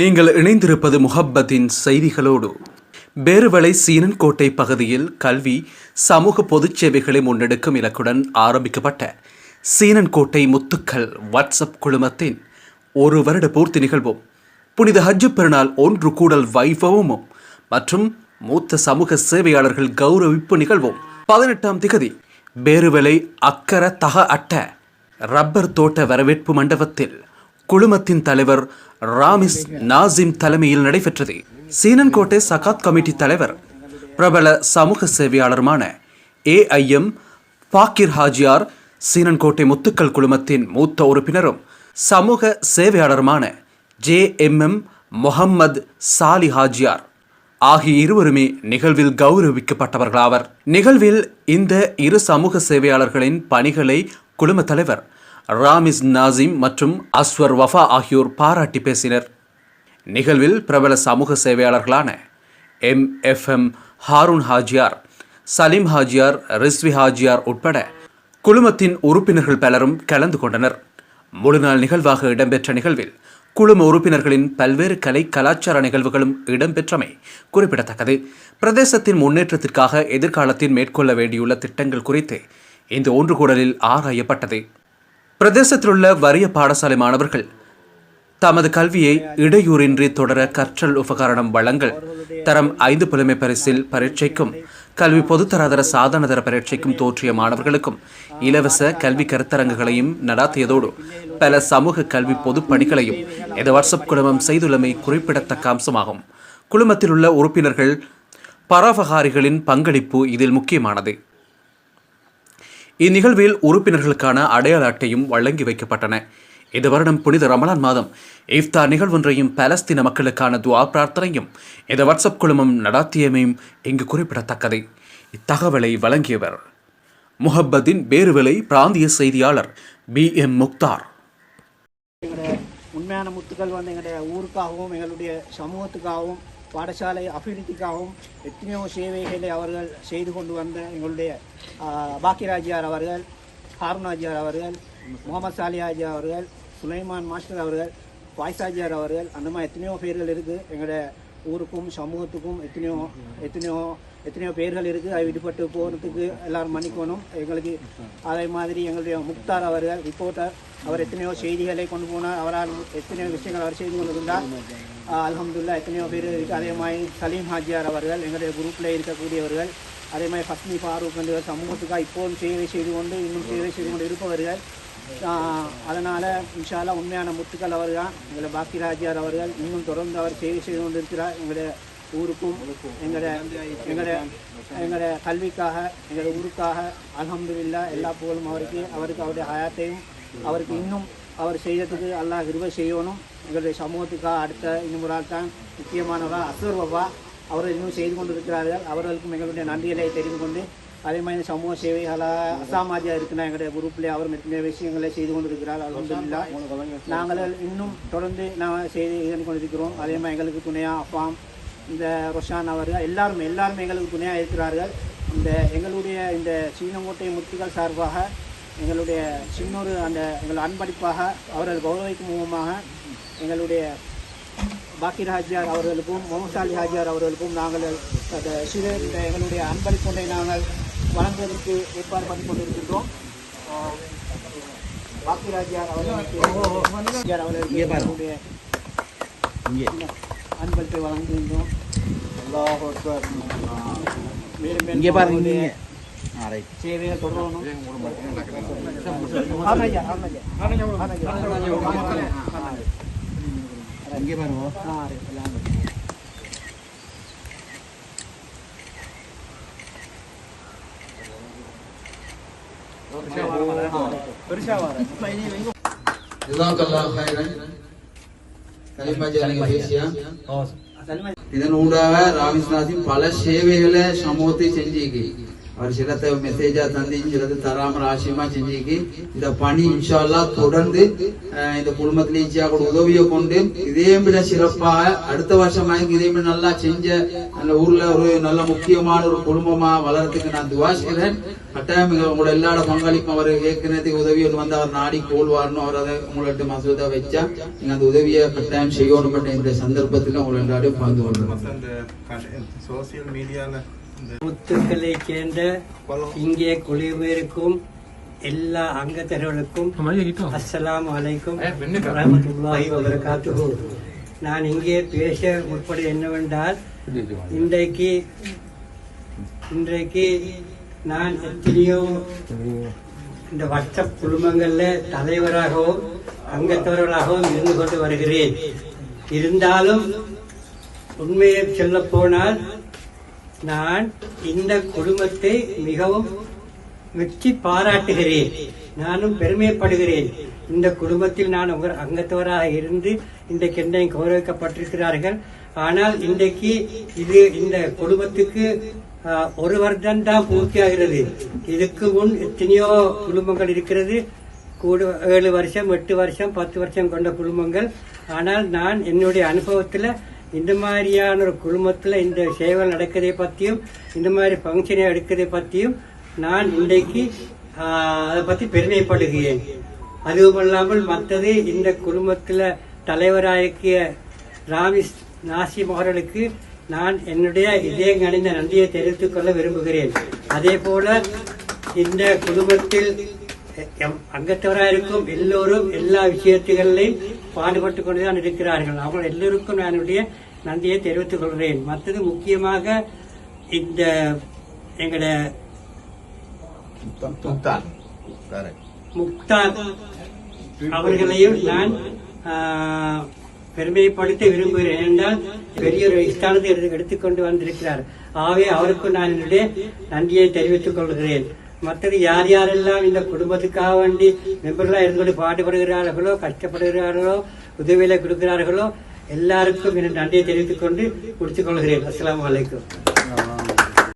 நீங்கள் இணைந்திருப்பது முஹப்பத்தின் செய்திகளோடு. பேருவளை சீனன்கோட்டை பகுதியில் கல்வி சமூக பொதுச் சேவைகளை முன்னெடுக்கும் இலக்குடன் ஆரம்பிக்கப்பட்ட சீனன்கோட்டை முத்துக்கள் வாட்ஸ்அப் குழுமத்தின் ஒரு வருட பூர்த்தி நிகழ்வும் புனித ஹஜ்ஜு பெருநாள் ஒன்று கூடல் வைபவமும் மற்றும் மூத்த சமூக சேவையாளர்கள் கௌரவிப்பு நிகழ்வும். பதினெட்டாம் திகதி பேருவளை அக்கர தக அட்ட ரப்பர் தோட்ட வரவேற்பு மண்டபத்தில் குழுமத்தின் தலைவர் ராமிஸ் நாசிம் தலைமையில் நடைபெற்றது. சீனன்கோட்டை சகாத் கமிட்டி தலைவர் பிரபல சமூக சேவையாளருமான ஏஐஎம் பாக்கிர் ஹாஜியார் சீனன்கோட்டை முத்துக்கள் குழுமத்தின் மூத்த உறுப்பினரும் சமூக சேவையாளருமான J M M Mohammed Sali Hajiyar ஆகிய இருவருமே நிகழ்வில் கௌரவிக்கப்பட்டவர்களாவர். நிகழ்வில் இந்த இரு சமூக சேவையாளர்களின் பணிகளை குழும தலைவர் ராமிஸ் நாசிம் மற்றும் அஸ்வர் வஃபா ஆகியோர் பாராட்டி பேசினர். நிகழ்வில் பிரபல சமூக சேவையாளர்களான M F M Haroon Hajiyar Saleem Hajiyar Rizvi Hajiyar உட்பட குழுமத்தின் உறுப்பினர்கள் பலரும் கலந்து கொண்டனர். முழுநாள் நிகழ்வாக இடம்பெற்ற நிகழ்வில் குழும உறுப்பினர்களின் பல்வேறு கலை கலாச்சார நிகழ்வுகளும் இடம்பெற்றமை குறிப்பிடத்தக்கது. பிரதேசத்தின் முன்னேற்றத்திற்காக எதிர்காலத்தில் மேற்கொள்ள வேண்டியுள்ள திட்டங்கள் குறித்து இந்த ஒன்றுகூடலில் ஆராயப்பட்டது. பிரதேசத்திலுள்ள வறிய பாடசாலை மாணவர்கள் தமது கல்வியை இடையூறின்றி தொடர கற்றல் உபகரணம் வழங்கல் தரம் ஐந்து புலமை பரிசில் பரீட்சைக்கும் கல்வி பொதுத்தராதர சாதாரணதர பரீட்சைக்கும் தோற்றிய மாணவர்களுக்கும் இலவச கல்வி கருத்தரங்குகளையும் நடாத்தியதோடு பல சமூக கல்வி பொதுப்பணிகளையும் இந்த வாட்ஸ்அப் குழுமம் செய்துள்ளமை குறிப்பிடத்தக்க அம்சமாகும். குழுமத்தில் உள்ள உறுப்பினர்கள் பராபகாரிகளின் பங்களிப்பு இதில் முக்கியமானது. இந்நிகழ்வில் உறுப்பினர்களுக்கான அடையாள அட்டையும் வழங்கி வைக்கப்பட்டன. இந்த வருடம் புனித ரமலான் மாதம் இஃப்தார் நிகழ்வொன்றையும் பாலஸ்தீன மக்களுக்கான துவா பிரார்த்தனையும் இந்த வாட்ஸ்அப் குழுமம் நடாத்தியமையும் இங்கு குறிப்பிடத்தக்கதை. இத்தகவலை வழங்கியவர் முஹப்பத்தின் பேருவிலை பிராந்திய செய்தியாளர் பி. எம். முக்தார். எங்களுடைய உண்மையான முத்துக்கள் வந்து எங்களுடைய ஊருக்காகவும் எங்களுடைய சமூகத்துக்காகவும் பாடசாலை அபிவிருத்திக்காகவும் எத்தனையோ சேவைகளை அவர்கள் செய்து கொண்டு வந்த எங்களுடைய பாக்கியராஜியார் அவர்கள் ஹாருனாஜியார் அவர்கள் முகமது சாலியாஜியார் அவர்கள் சுலைமான் மாஸ்டர் அவர்கள் பாய்சாஜியார் அவர்கள் அந்த மாதிரி எத்தனையோ பேர்கள் இருக்குது எங்களுடைய ஊருக்கும் சமூகத்துக்கும் எத்தனையோ எத்தனையோ எத்தனையோ பேர்கள் இருக்குது அது விடுபட்டு போகிறதுக்கு எல்லோரும் மன்னிக்கணும். எங்களுக்கு அதே மாதிரி எங்களுடைய முக்தார் அவர்கள் ரிப்போர்ட்டர் அவர் எத்தனையோ செய்திகளை கொண்டு போனார். அவரால் எத்தனையோ விஷயங்கள் அவர் செய்து கொண்டிருந்தார். அலமதுல்லா எத்தனையோ பேர் இருக்குது அதே மாதிரி சலீம் ஹாஜியார் அவர்கள் எங்களுடைய குரூப்பில் இருக்கக்கூடியவர்கள் அதே மாதிரி ஃபஸ்மி ஃபாரூக் என்ற சமூகத்துக்காக இப்போதும் சேவை செய்து கொண்டு இன்னும் சேவை செய்து கொண்டு இருப்பவர்கள். அதனால் இன்ஷால்லா உண்மையான முத்துக்கள் அவர் தான் எங்களை பாக்கியராஜியார் அவர்கள் இன்னும் தொடர்ந்து அவர் சேவை செய்து கொண்டிருக்கிறார். எங்களுடைய ஊருக்கும் எங்களோட எங்களோட எங்களோட கல்விக்காக எங்களோட ஊருக்காக அலமதுல்லா எல்லா புகழும் அவருக்கு அவருக்கு அவருடைய ஹயாத்தையும் அவருக்கு இன்னும் அவர் செய்யறதுக்கு எல்லாம் கிருபை செய்யணும். எங்களுடைய சமூகத்துக்காக அடுத்த இன்னும் ஒரு ஆள் தான் முக்கியமானவராக அசர் பாபா அவர்கள் இன்னும் செய்து கொண்டிருக்கிறார்கள். அவர்களுக்கும் எங்களுடைய நன்றிகளை தெரிந்து கொண்டு அதே மாதிரி சமூக சேவைகளாக அசாமாஜியாக இருக்கிற எங்களுடைய குரூப்லேயே அவர் நிறைய விஷயங்களை செய்து கொண்டிருக்கிறார். அலமதுல்லா நாங்கள் இன்னும் தொடர்ந்து நாங்கள் செய்து இதன் கொண்டிருக்கிறோம். அதே மாதிரி எங்களுக்கு துணையாக அப்பாம் இந்த ரொஷான் அவர்கள் எல்லாரும் எல்லாருமே எங்களுக்கு துணையாக இருக்கிறார்கள். இந்த எங்களுடைய இந்த சீனங்கோட்டை முத்துகள் சார்பாக எங்களுடைய சின்னொரு அந்த எங்கள் அன்பளிப்பாக அவர்கள் கௌரவிக்கும் முகமாக எங்களுடைய பாக்கிர் ஹாஜியார் அவர்களுக்கும் முகமது சாலி ஹாஜியார் அவர்களுக்கும் நாங்கள் அந்த சிறு எங்களுடைய அன்பளிப்பொன்றை நாங்கள் வழங்குவதற்கு ஏற்பாடு பண்ணி கொண்டிருக்கின்றோம். பாக்கிர் ஹாஜியார் அவர்களுக்கு எங்களுடைய அன்பளிப்பை வழங்குகின்றோம். மேலும் மேலும் அவர்களுடைய சேவையை தொடரணும் ஆமாய்யா, ஆமாய்யா. ஆமாய்யா. இங்கே பாருங்க ஆ, எல்லாம் பெருசா வர ஜஸாக்கல்லாஹ் ஹைரன் கலிமாஜி நீங்க பேசியா சல்மா இதன் ஊடாக ராமிஸ் நாசிம் பல சேவைகளை சமூகத்தை செஞ்சிருக்கு அவர் சிலத்தை மெசேஜா தந்து சிலது தராம ராசியமா செஞ்சுக்கி இந்த பணி இன்ஷால்லா தொடர்ந்து இந்த குடும்பத்துல ஈச்சியா கூட உதவியை கொண்டு இதே விட சிறப்பாக அடுத்த வருஷம் இதே விட நல்லா செஞ்ச அந்த ஊர்ல ஒரு நல்ல முக்கியமான ஒரு குடும்பமா வளர்றதுக்கு நான் துவாசிக்கிறேன் கட்டாயம் உங்களோட எல்லாரோட பங்களிப்பும் அவர் ஏற்கனவே உதவி ஒன்று வந்து அவர் நாடி கோல்வார்னு அவர் அதை உங்கள்ட்ட மசோதா வச்சா நீங்க அந்த உதவியை கட்டாயம் செய்யணும் இந்த சந்தர்ப்பத்தில் உங்களை எல்லாரையும் பகிர்ந்து கொள்றேன் சோசியல் மீடியால இந்த முத்துக்களை சேர்ந்த இங்கே குடியிருக்கும் எல்லா அங்கத்தர்களுக்கும் அஸ்ஸலாமு அலைக்கும் வரஹ்மத்துல்லாஹி வபரகாத்துஹு. நான் இங்கே பேச முற்படு என்னவென்றால் இன்றைக்கு இன்றைக்கு நான் எத்தனையோ இந்த வாட்ஸ்அப் குழுமங்கள்ல தலைவராகவும் அங்கத்தவர்களாகவும் இருந்து கொண்டு வருகிறேன். இருந்தாலும் உண்மையை சொல்ல போனால் நான் இந்த குடும்பத்தை மிகவும் மெச்சி பாராட்டுகிறேன். நானும் பெருமைப்படுகிறேன். இந்த குடும்பத்தில் நான் ஒரு அங்கத்தவராக இருந்து இன்றைக்கு என்னை கௌரவிக்கப்பட்டிருக்கிறார்கள். ஆனால் இன்றைக்கு இது இந்த குடும்பத்துக்கு ஒரு வருடம் தான் பூர்த்தியாகிறது. இதுக்கு முன் எத்தனையோ குடும்பங்கள் இருக்கிறது. கூட ஏழு வருஷம் எட்டு வருஷம் பத்து வருஷம் கொண்ட குடும்பங்கள். ஆனால் நான் என்னுடைய அனுபவத்தில் இந்த மாதிரியான ஒரு குடும்பத்தில் இந்த சேவை நடக்கிறதை பற்றியும் இந்த மாதிரி ஃபங்க்ஷனை எடுக்கிறதை பற்றியும் நான் இன்றைக்கு அதை பற்றி பெருமைப்படுகிறேன். அதுவும் இல்லாமல் மற்றது இந்த குடும்பத்தில் தலைவராகிய ராமிஸ் நாசிம் அவர்களுக்கு நான் என்னுடைய இதயம் அணிந்த நன்றியை தெரிவித்துக் கொள்ள விரும்புகிறேன். அதே போல இந்த குடும்பத்தில் எம் அங்கத்தவராயிருக்கும் எல்லோரும் எல்லா விஷயத்துகளிலையும் பாடுபட்டு கொண்டுதான் இருக்கிறார்கள். அவர்கள் எல்லோருக்கும் நான் என்னுடைய நன்றியை தெரிவித்துக் கொள்கிறேன். மற்றது முக்கியமாக இந்த எங்களோட முக்தான் அவர்களையும் நான் பெருமைப்படுத்த விரும்புகிறேன். என்றால் பெரிய ஒரு ஸ்தானத்தை எடுத்து எடுத்துக்கொண்டு வந்திருக்கிறார். ஆகவே அவருக்கும் நான் என்னுடைய நன்றியை தெரிவித்துக் கொள்கிறேன். மற்றது யார் யாரெல்லாம் இந்த குடும்பத்துக்காக வேண்டி மெம்பர்களாக இருந்து கொண்டு பாடுபடுகிறார்களோ கஷ்டப்படுகிறார்களோ உதவியில கொடுக்கிறார்களோ எல்லாருக்கும் என் நன்றியை தெரிவித்துக் கொண்டு முடித்துக் கொள்கிறேன். அஸ்லாம் அலைக்கும்.